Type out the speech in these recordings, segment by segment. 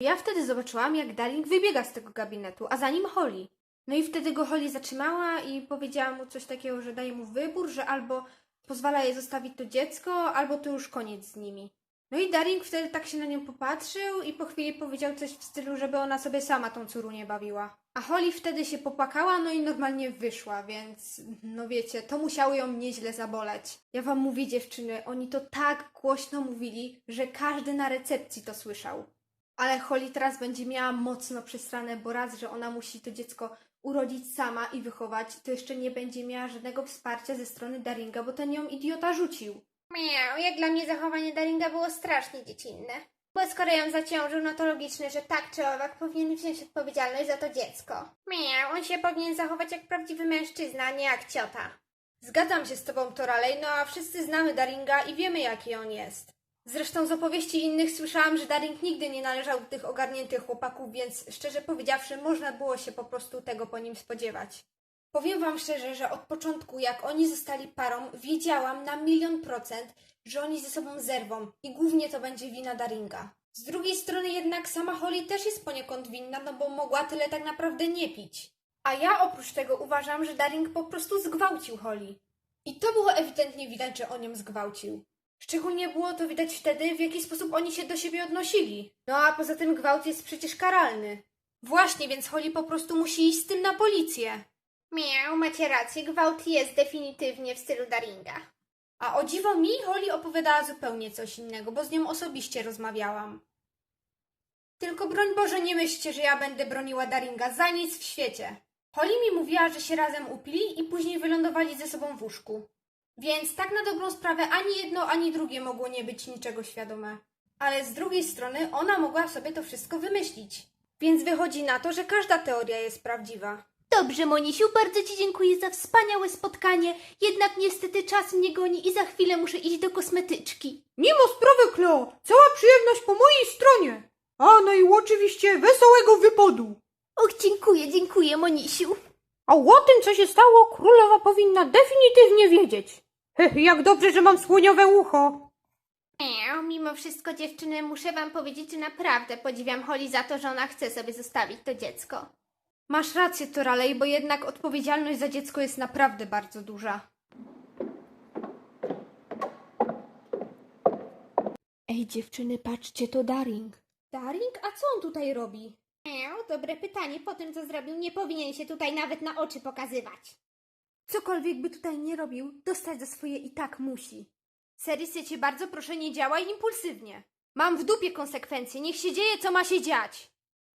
Ja wtedy zobaczyłam, jak Darling wybiega z tego gabinetu, a za nim Holly. No i wtedy go Holly zatrzymała i powiedziała mu coś takiego, że daje mu wybór, że albo pozwala jej zostawić to dziecko, albo to już koniec z nimi. No i Daring wtedy tak się na nią popatrzył i po chwili powiedział coś w stylu, żeby ona sobie sama tą córunię bawiła. A Holly wtedy się popłakała, no i normalnie wyszła, więc no wiecie, to musiało ją nieźle zaboleć. Ja wam mówię dziewczyny, oni to tak głośno mówili, że każdy na recepcji to słyszał. Ale Holly teraz będzie miała mocno przesrane, bo raz, że ona musi to dziecko urodzić sama i wychować, to jeszcze nie będzie miała żadnego wsparcia ze strony Daringa, bo ten ją idiota rzucił. Miał, jak dla mnie zachowanie Daringa było strasznie dziecinne. Bo skoro ją zaciążył, no to logiczne, że tak czy owak powinien wziąć odpowiedzialność za to dziecko. Miał, on się powinien zachować jak prawdziwy mężczyzna, a nie jak ciota. Zgadzam się z tobą, Toralej, no a wszyscy znamy Daringa i wiemy, jaki on jest. Zresztą z opowieści innych słyszałam, że Daring nigdy nie należał do tych ogarniętych chłopaków, więc szczerze powiedziawszy, można było się po prostu tego po nim spodziewać. Powiem wam szczerze, że od początku, jak oni zostali parą, wiedziałam na milion procent, że oni ze sobą zerwą i głównie to będzie wina Daringa. Z drugiej strony jednak sama Holly też jest poniekąd winna, no bo mogła tyle tak naprawdę nie pić. A ja oprócz tego uważam, że Daring po prostu zgwałcił Holly. I to było ewidentnie widać, że on ją zgwałcił. Szczególnie było to widać wtedy, w jaki sposób oni się do siebie odnosili. No a poza tym gwałt jest przecież karalny. Właśnie, więc Holly po prostu musi iść z tym na policję. Miał, macie rację, gwałt jest definitywnie w stylu Daringa. A o dziwo mi Holly opowiadała zupełnie coś innego, bo z nią osobiście rozmawiałam. Tylko broń Boże nie myślcie, że ja będę broniła Daringa za nic w świecie. Holly mi mówiła, że się razem upili i później wylądowali ze sobą w łóżku. Więc tak na dobrą sprawę ani jedno, ani drugie mogło nie być niczego świadome. Ale z drugiej strony ona mogła sobie to wszystko wymyślić. Więc wychodzi na to, że każda teoria jest prawdziwa. Dobrze, Monisiu, bardzo Ci dziękuję za wspaniałe spotkanie. Jednak niestety czas mnie goni i za chwilę muszę iść do kosmetyczki. Ma sprawy, Klo. Cała przyjemność po mojej stronie. A, no i oczywiście wesołego wypadu. Och, dziękuję, dziękuję, Monisiu. A o tym, co się stało, królowa powinna definitywnie wiedzieć. Jak dobrze, że mam słoniowe ucho. Mimo wszystko dziewczyny, muszę wam powiedzieć, że naprawdę podziwiam Holly za to, że ona chce sobie zostawić to dziecko. Masz rację, Toralej, bo jednak odpowiedzialność za dziecko jest naprawdę bardzo duża. Ej, dziewczyny, patrzcie, to Daring. Daring? A co on tutaj robi? Miał, dobre pytanie, po tym co zrobił nie powinien się tutaj nawet na oczy pokazywać. Cokolwiek by tutaj nie robił, dostać za swoje i tak musi. Seris, ja cię bardzo proszę, nie działaj impulsywnie. Mam w dupie konsekwencje, niech się dzieje, co ma się dziać.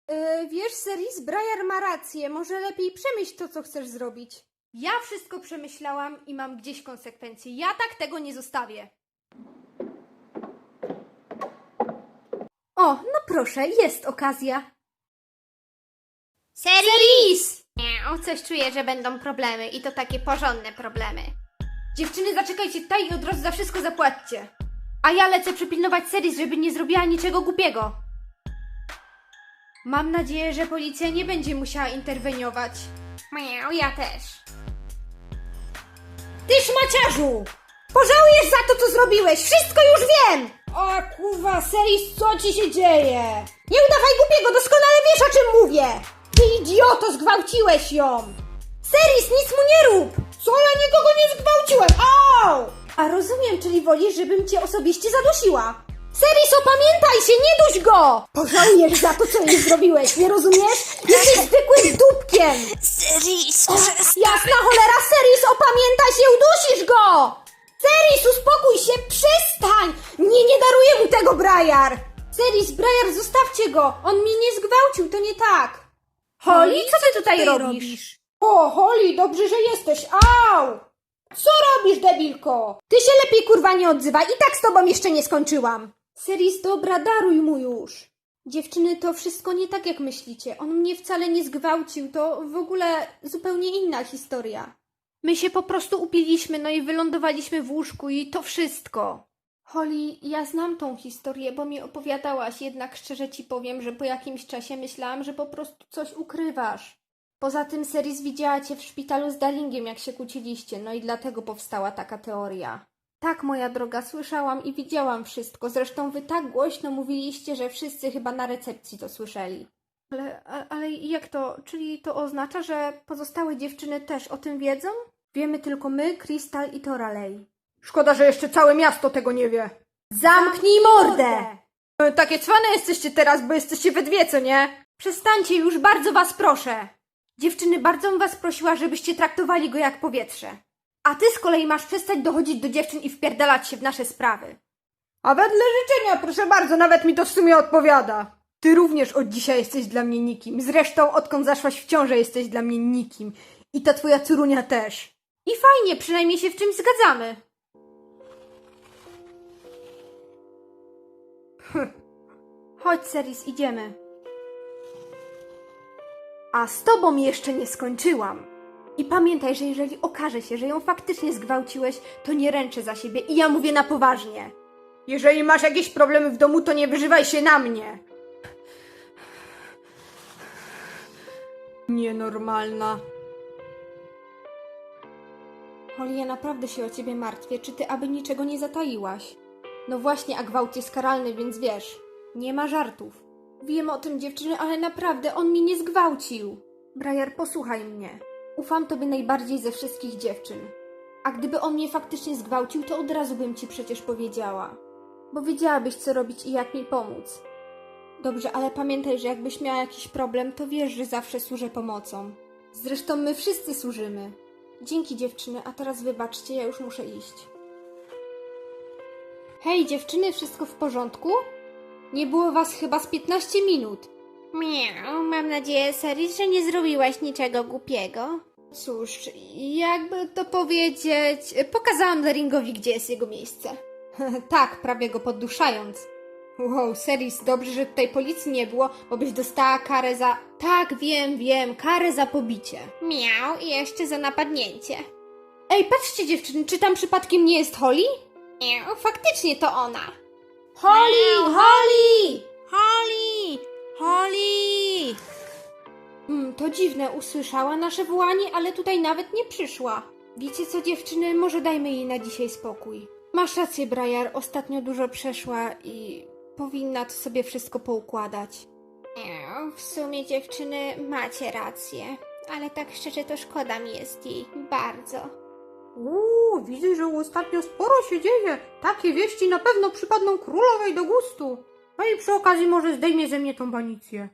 Yy, wiesz, Seris, Briar ma rację, może lepiej przemyśl to, co chcesz zrobić. Ja wszystko przemyślałam i mam gdzieś konsekwencje. Ja tak tego nie zostawię. O, no proszę, jest okazja. Seris! Miał, coś czuję, że będą problemy i to takie porządne problemy. Dziewczyny, zaczekajcie tutaj i od razu za wszystko zapłaćcie. A ja lecę przypilnować Seris, żeby nie zrobiła niczego głupiego. Mam nadzieję, że policja nie będzie musiała interweniować. Miał, ja też. Ty szmaciarzu! Pożałujesz za to, co zrobiłeś! Wszystko już wiem! A kurwa, Seris, co ci się dzieje? Nie udawaj głupiego, doskonale wiesz, o czym mówię! Ty idioto, zgwałciłeś ją! Seris, nic mu nie rób! Co, ja nikogo nie zgwałciłem! Au! A rozumiem, czyli wolisz, żebym cię osobiście zadusiła. Seris, opamiętaj się, nie duś go! Pożałujesz za to, co jej zrobiłeś, nie rozumiesz? Jesteś zwykłym dupkiem! Seris, Jasna cholera, Seris, opamiętaj się, udusisz go! Seris, uspokój się, przestań! Nie, nie daruję mu tego, Briar! Seris, Briar, zostawcie go! On mnie nie zgwałcił, to nie tak. Holly, co ty tutaj robisz? O, Holly, dobrze, że jesteś, au! Co robisz, debilko? Ty się lepiej, kurwa, nie odzywaj, i tak z tobą jeszcze nie skończyłam. Seris, dobra, daruj mu już. Dziewczyny, to wszystko nie tak jak myślicie. On mnie wcale nie zgwałcił, to w ogóle zupełnie inna historia. My się po prostu upiliśmy, no i wylądowaliśmy w łóżku i to wszystko. Holly, ja znam tą historię, bo mi opowiadałaś, jednak szczerze ci powiem, że po jakimś czasie myślałam, że po prostu coś ukrywasz. Poza tym Seris widziała cię w szpitalu z Darlingiem, jak się kłóciliście, no i dlatego powstała taka teoria. Tak, moja droga, słyszałam i widziałam wszystko. Zresztą wy tak głośno mówiliście, że wszyscy chyba na recepcji to słyszeli. Ale, ale jak to? Czyli to oznacza, że pozostałe dziewczyny też o tym wiedzą? Wiemy tylko my, Krystal i Toralej. Szkoda, że jeszcze całe miasto tego nie wie. Zamknij mordę! E, Takie cwane jesteście teraz, bo jesteście we dwie, co nie? Przestańcie już, bardzo was proszę! Dziewczyny, bardzo bym was prosiła, żebyście traktowali go jak powietrze. A ty z kolei masz przestać dochodzić do dziewczyn i wpierdalać się w nasze sprawy. A wedle życzenia, proszę bardzo, nawet mi to w sumie odpowiada. Ty również od dzisiaj jesteś dla mnie nikim. Zresztą, odkąd zaszłaś w ciążę, jesteś dla mnie nikim. I ta twoja curunia też. I fajnie, przynajmniej się w czymś zgadzamy. Chodź, Seris, idziemy. A z tobą jeszcze nie skończyłam. I pamiętaj, że jeżeli okaże się, że ją faktycznie zgwałciłeś, to nie ręczę za siebie i ja mówię na poważnie. Jeżeli masz jakieś problemy w domu, to nie wyżywaj się na mnie. Nienormalna. Holly, ja naprawdę się o ciebie martwię. Czy ty aby niczego nie zataiłaś? No właśnie, a gwałt jest karalny, więc wiesz, nie ma żartów. Wiem o tym, dziewczyny, ale naprawdę on mnie nie zgwałcił. Briar, posłuchaj mnie. Ufam tobie najbardziej ze wszystkich dziewczyn. A gdyby on mnie faktycznie zgwałcił, to od razu bym ci przecież powiedziała. Bo wiedziałabyś, co robić i jak mi pomóc. Dobrze, ale pamiętaj, że jakbyś miała jakiś problem, to wiesz, że zawsze służę pomocą. Zresztą my wszyscy służymy. Dzięki dziewczyny, a teraz wybaczcie, ja już muszę iść. Hej dziewczyny, wszystko w porządku? Nie było was chyba z 15 minut. Miau, mam nadzieję, Seris, że nie zrobiłaś niczego głupiego. Cóż, jakby to powiedzieć, pokazałam Daringowi, gdzie jest jego miejsce. tak, prawie go podduszając. Wow, Seris, dobrze, że tutaj policji nie było, bo byś dostała karę za... Tak, wiem, wiem, karę za pobicie. Miał i jeszcze za napadnięcie. Ej, patrzcie dziewczyny, czy tam przypadkiem nie jest Holly? Faktycznie to ona. Holly, Holly! Holly! Holly! Mm, to dziwne, usłyszała nasze wołanie, ale tutaj nawet nie przyszła. Wiecie co, dziewczyny, może dajmy jej na dzisiaj spokój. Masz rację, Briar, ostatnio dużo przeszła i powinna to sobie wszystko poukładać. W sumie dziewczyny macie rację. Ale tak szczerze to szkoda mi jest jej. Bardzo. Uuu, widzę, że ostatnio sporo się dzieje. Takie wieści na pewno przypadną królowej do gustu. No i przy okazji może zdejmie ze mnie tą banicję.